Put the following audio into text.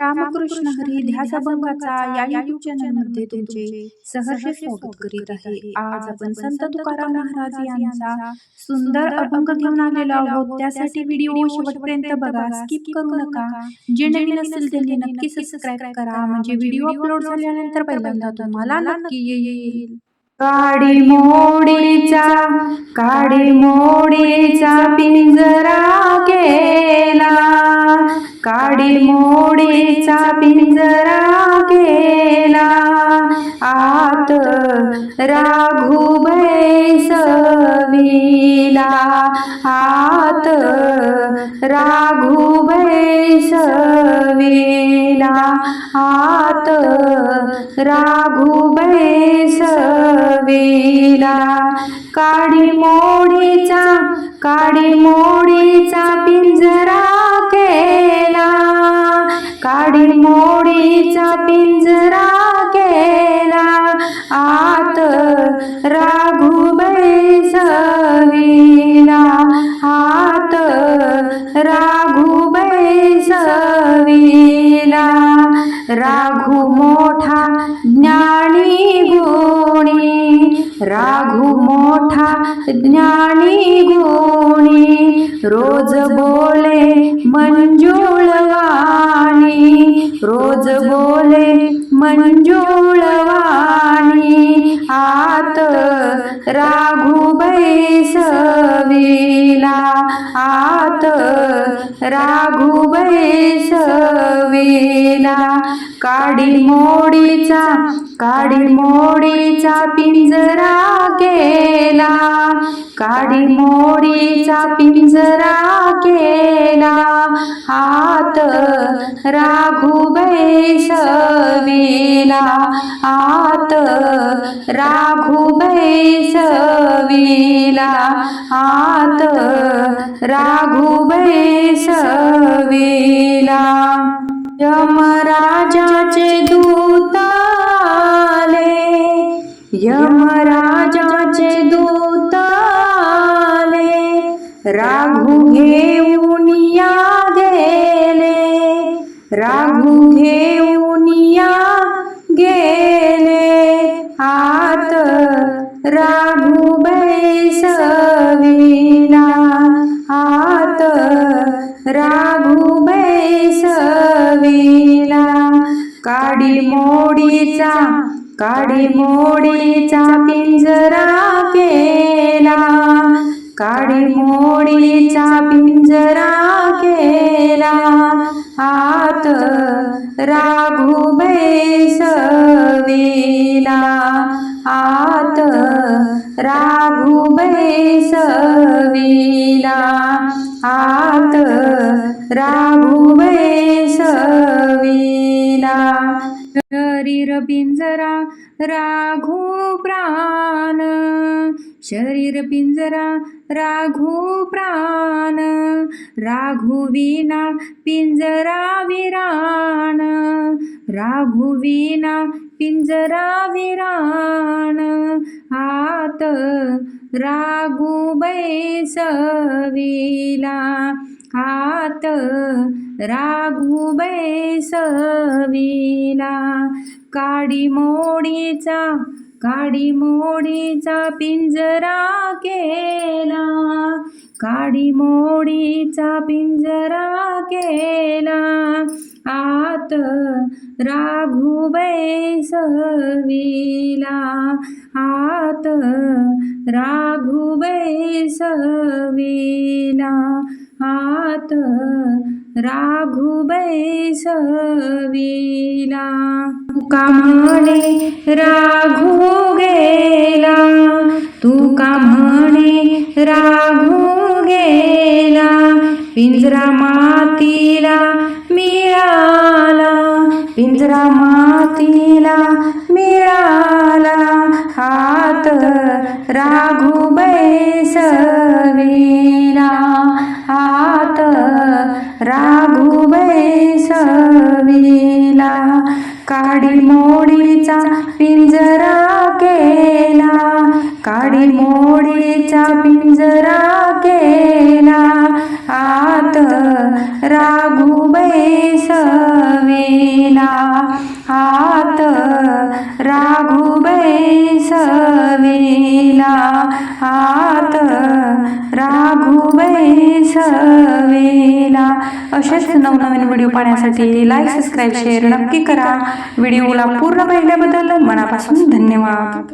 रामकृष्ण हरी ध्यास अभंगाचा या युट्यूब चॅनलमध्ये तुमचे सहर्ष स्वागत करीत आहे. आज आपण संत तुकाराम महाराज यांचा सुंदर अभंग घेऊन आलेलो आहोत. त्यासाठी व्हिडिओ शेवटपर्यंत बघा. स्किप करू नका. जे नवीन असेल त्यांनी नक्की सबस्क्राईब करा. म्हणजे व्हिडिओ अपलोड झाल्यानंतर पहिल्यांदा तुम्हाला नक्की येईल. काडी मोडीचा काडी मोडीचा पिंजरा केला. काडी मोडीचा पिंजरा केला. आत राघू बैसविला. आत राघू बैसविला. आत राघू बैसविला. काडी मोडीचा काडी मोडीचा पिंजरा केला. काडी मोडीचा पिंजरा केला. आत राघू बैसविला आत राघू बैसविला राघू मोठा राघू मोठा ज्ञानी गुणी रोज बोले मंजुळवाणी रोज बोले मंजुळवाणी. आत राघू बैसविला काडी मोडीचा काडी मोडीचा पिंजरा केला काडी मोडीचा पिंजरा केला हात राघू बैसविला आत राघू आत राघू यमराजाचे दूत आले. यमराजाचे दूत आले. राघू घेऊन या गेले. राघू घेऊन आत राघू आत राघू काडी मोडीचा काडी मोडीचा पिंजरा केला. काडी मोडीचा पिंजरा केला. राघू सवेला आत राघू सवेला आत राघू सवेला शरीर पिंजरा राघू प्राण शरीर पिंजरा राघो प्राण राघू विना पिंजरा विराण राघू विना पिंजरा विराण आत राघुबै बैसविला आत राघुबै बैसविला. काडी मोडीचा काडी मोडीचा पिंजरा केला. काडी मोडीचा पिंजरा केला. आत राघू बैसविला आत राघू बैसविला आत राघुबै बैसविला तुका म्हणे राघू गेला तुका म्हणे राघू गेला पिंजरा मातीला मिळाला. पिंजरा मातीला मिळाला. हात राघू बैसविला मोडीचा पिंजरा केला. आत राघुबे सवेला आत राघुबे सवेला आत राघुबे सवेला अशाच नवनवीन व्हिडिओ पाहण्यासाठी लाईक सबस्क्राईब शेअर नक्की करा. व्हिडिओला पूर्ण पाहिल्याबद्दल मनापासून धन्यवाद.